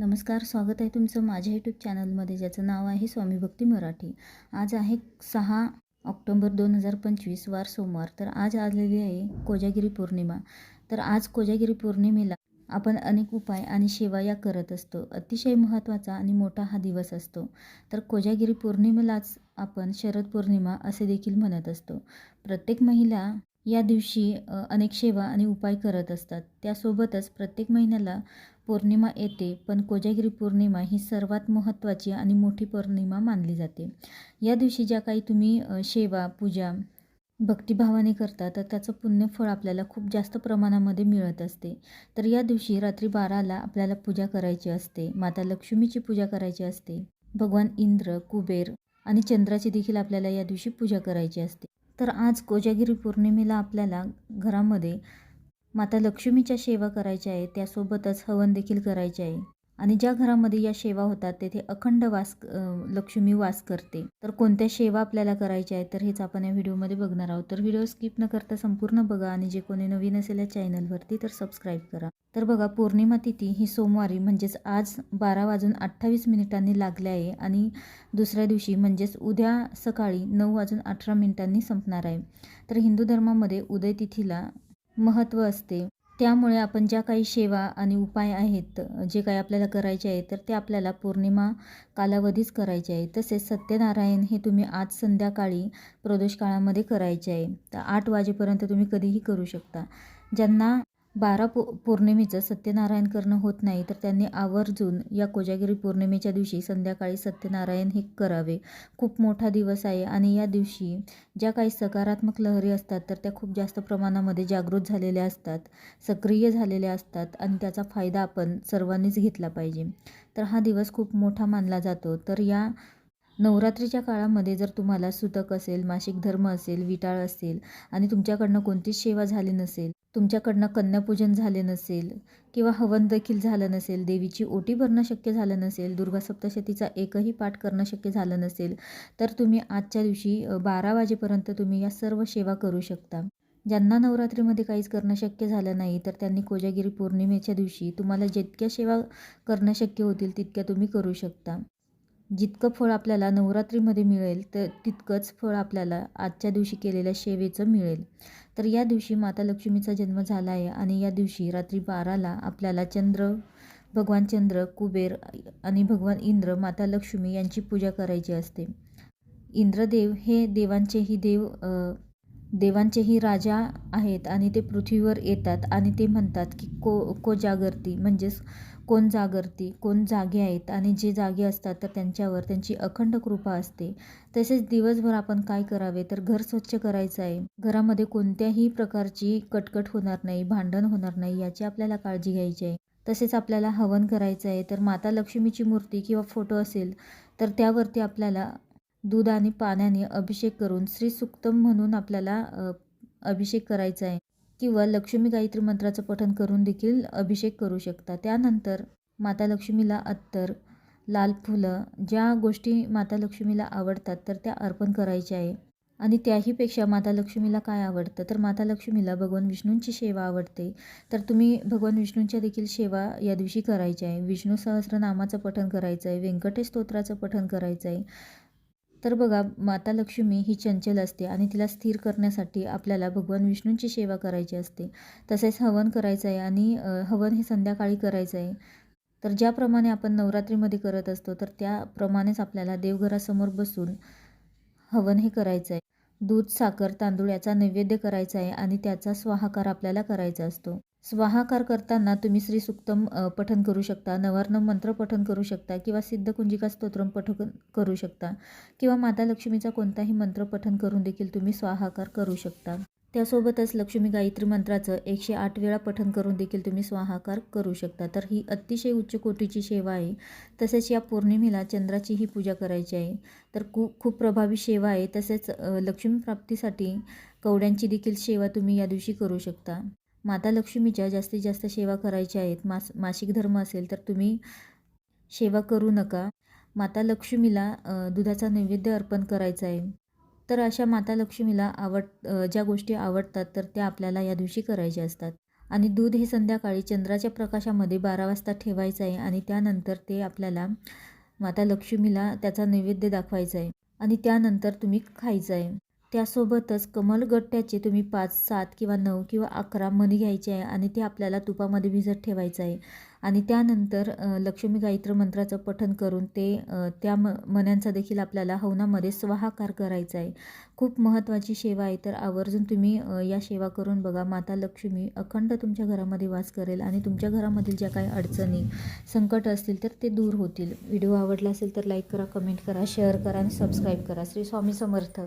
नमस्कार स्वागत आहे तुमचं माझ्या यूट्यूब चॅनलमध्ये ज्याचं नाव आहे स्वामी भक्ती मराठी. आज आहे सहा ऑक्टोंबर दोन हजार पंचवीस वार सोमवार. तर आज आलेली आहे कोजागिरी पौर्णिमा. तर आज कोजागिरी पौर्णिमेला आपण अनेक उपाय आणि सेवा या करत असतो. अतिशय महत्त्वाचा आणि मोठा हा दिवस असतो. तर कोजागिरी पौर्णिमेलाच आपण शरद पौर्णिमा असे देखील म्हणत असतो. प्रत्येक महिला या दिवशी अनेक सेवा आणि उपाय करत असतात. त्यासोबतच प्रत्येक महिन्याला पौर्णिमा येते पण कोजागिरी पौर्णिमा ही सर्वात महत्त्वाची आणि मोठी पौर्णिमा मानली जाते. या दिवशी ज्या काही तुम्ही सेवा पूजा भक्तिभावाने करता तर त्याचं पुण्यफळ आपल्याला खूप जास्त प्रमाणामध्ये मिळत असते. तर या दिवशी रात्री बाराला आपल्याला पूजा करायची असते माता लक्ष्मीची पूजा करायची असते भगवान इंद्र कुबेर आणि चंद्राची देखील आपल्याला या दिवशी पूजा करायची असते. तर आज कोजागिरी पौर्णिमेला आपल्याला घरामध्ये माता लक्ष्मीच्या सेवा करायच्या आहे त्यासोबतच हवन देखील करायचे आहे. आणि ज्या घरामध्ये या सेवा होतात तेथे अखंड वास लक्ष्मी वास करते. तर कोणत्या सेवा आपल्याला करायच्या आहेत तर हेच आपण या व्हिडिओमध्ये बघणार आहोत. तर व्हिडिओ स्किप न करता संपूर्ण बघा आणि जे कोणी नवीन असेल या चॅनलवरती तर सबस्क्राईब करा. तर बघा पौर्णिमा तिथी ही सोमवारी म्हणजेच आज बारा वाजून अठ्ठावीस मिनिटांनी लागले आहे आणि दुसऱ्या दिवशी म्हणजेच उद्या सकाळी नऊ वाजून अठरा मिनिटांनी संपणार आहे. तर हिंदू धर्मामध्ये उदय तिथीला महत्त्व असते. त्यामुळे आपण ज्या काही सेवा आणि उपाय आहेत जे काही आपल्याला करायचे आहे तर ते आपल्याला पौर्णिमा कालावधीच करायचे आहे. तसेच सत्यनारायण हे तुम्ही आज संध्याकाळी प्रदोष काळामध्ये करायचे आहे. तर आठ वाजेपर्यंत तुम्ही कधीही करू शकता. ज्यांना बारा पौ पौर्णिमेचं सत्यनारायण करणं होत नाही तर त्यांनी आवर्जून या कोजागिरी पौर्णिमेच्या दिवशी संध्याकाळी सत्यनारायण हे करावे. खूप मोठा दिवस आहे आणि या दिवशी ज्या काही सकारात्मक लहरी असतात तर त्या खूप जास्त प्रमाणामध्ये जागृत झालेल्या असतात सक्रिय झालेल्या असतात आणि त्याचा फायदा आपण सर्वांनीच घेतला पाहिजे. तर हा दिवस खूप मोठा मानला जातो. तर या नवरात्रीच्या काळामध्ये जर तुम्हाला सुतक असेल मासिक धर्म असेल विटाळ असेल आणि तुमच्याकडनं कोणतीच सेवा झाली नसेल तुमच्याकडनं कन्यापूजन झाले नसेल किंवा हवन देखील झालं नसेल देवीची ओटी भरणं शक्य झालं नसेल दुर्गा सप्तशतीचा एकही पाठ करणं शक्य झालं नसेल तर तुम्ही आजच्या दिवशी बारा वाजेपर्यंत तुम्ही या सर्व सेवा करू शकता. ज्यांना नवरात्रीमध्ये काहीच करणं शक्य झालं नाही तर त्यांनी कोजागिरी पौर्णिमेच्या दिवशी तुम्हाला जितक्या सेवा करणं शक्य होतील तितक्या तुम्ही करू शकता. जितकं फळ आपल्याला नवरात्रीमध्ये मिळेल तर तितकंच फळ आपल्याला आजच्या दिवशी केलेल्या शेवेचं मिळेल. तर या दिवशी माता लक्ष्मीचा जन्म झाला आहे आणि या दिवशी रात्री बाराला आपल्याला चंद्र भगवान चंद्र कुबेर आणि भगवान इंद्र माता लक्ष्मी यांची पूजा करायची असते. इंद्रदेव हे देवांचेही देव देवांचेही राजा आहेत आणि ते पृथ्वीवर येतात आणि ते म्हणतात की को कोजागरती म्हणजेच कोण जागरती कोण जागे आहेत आणि जे जागे असतात तर त्यांच्यावर त्यांची अखंड कृपा असते. तसेच दिवसभर आपण काय करावे तर घर स्वच्छ करायचं आहे. घरामध्ये कोणत्याही प्रकारची कटकट होणार नाही भांडण होणार नाही याची आपल्याला काळजी घ्यायची आहे. तसेच आपल्याला हवन करायचं आहे तर माता लक्ष्मीची मूर्ती किंवा फोटो असेल तर त्यावरती आपल्याला दूध आणि पाण्याने अभिषेक करून श्री सुक्तम म्हणून आपल्याला अभिषेक करायचा आहे. किंवा लक्ष्मी गायत्री मंत्राचं पठण करून देखील अभिषेक करू शकता. त्यानंतर माता लक्ष्मीला अत्तर लाल फुलं ज्या गोष्टी माता लक्ष्मीला आवडतात तर त्या अर्पण करायच्या आहे. आणि त्याहीपेक्षा माता लक्ष्मीला काय आवडतं? तर माता लक्ष्मीला भगवान विष्णूंची सेवा आवडते. तर तुम्ही भगवान विष्णूंच्या देखील सेवा या दिवशी करायची आहे. विष्णू सहस्रनामाचं पठण करायचं आहे. व्यंकटेश स्तोत्राचं पठण करायचं आहे. तर बघा माता लक्ष्मी ही चंचल असते आणि तिला स्थिर करण्यासाठी आपल्याला भगवान विष्णूंची सेवा करायची असते. तसेच हवन करायचं आहे आणि हवन हे संध्याकाळी करायचं आहे तर ज्याप्रमाणे आपण नवरात्रीमध्ये करत असतो तर त्याप्रमाणेच आपल्याला देवघरासमोर बसून हवन हे करायचं आहे दूध साखर तांदूळ याचा नैवेद्य करायचा आहे आणि त्याचा स्वाहाकार आपल्याला करायचा असतो. स्वाहाकार करताना तुम्ही श्री सुक्तम पठन करू शकता नवार्ण मंत्र पठन करू शकता किंवा सिद्धकुंजिका स्तोत्रम पठन करू शकता किंवा माता लक्ष्मीचा कोणताही मंत्र पठन करून देखील तुम्ही स्वाहाकार करू शकता. त्यासोबतच लक्ष्मी गायत्री मंत्राचं एकशे आठ वेळा पठन करून देखील तुम्ही स्वाहाकार करू शकता. तर ही अतिशय उच्च कोटीची सेवा आहे. तसेच या पौर्णिमेला चंद्राचीही पूजा करायची आहे. तर खू खूप प्रभावी सेवा आहे. तसेच लक्ष्मी प्राप्तीसाठी कवड्यांची देखील सेवा तुम्ही या दिवशी करू शकता. माता लक्ष्मीच्या जास्तीत जास्त सेवा करायच्या आहेत. मास मासिक धर्म असेल तर तुम्ही सेवा करू नका. माता लक्ष्मीला दुधाचा नैवेद्य अर्पण करायचा आहे. तर अशा माता लक्ष्मीला आवड ज्या गोष्टी आवडतात तर त्या आपल्याला या दिवशी करायच्या असतात. आणि दूध हे संध्याकाळी चंद्राच्या प्रकाशामध्ये बारा वाजता ठेवायचं आहे आणि त्यानंतर ते आपल्याला माता लक्ष्मीला त्याचा नैवेद्य दाखवायचा आहे. आणि त्यानंतर तुम्ही खायचं आहे. त्यासोबतच कमलगट्ट्याचे तुम्ही पाच सात किंवा नऊ किंवा अकरा मणी घ्यायचे आहे आणि ते आपल्याला तुपामध्ये भिजत ठेवायचं आहे. आणि त्यानंतर लक्ष्मी गायत्र मंत्राचं पठन करून ते त्या म मण्यांचा देखील आपल्याला हवनामध्ये स्वाहाकार करायचा आहे. खूप महत्त्वाची सेवा आहे. तर आवर्जून तुम्ही या सेवा करून बघा. माता लक्ष्मी अखंड तुमच्या घरामध्ये वास करेल आणि तुमच्या घरामधील ज्या काही अडचणी संकट असतील तर ते दूर होतील. व्हिडिओ आवडला असेल तर लाईक करा कमेंट करा शेअर करा आणि सबस्क्राईब करा. श्री स्वामी समर्थ.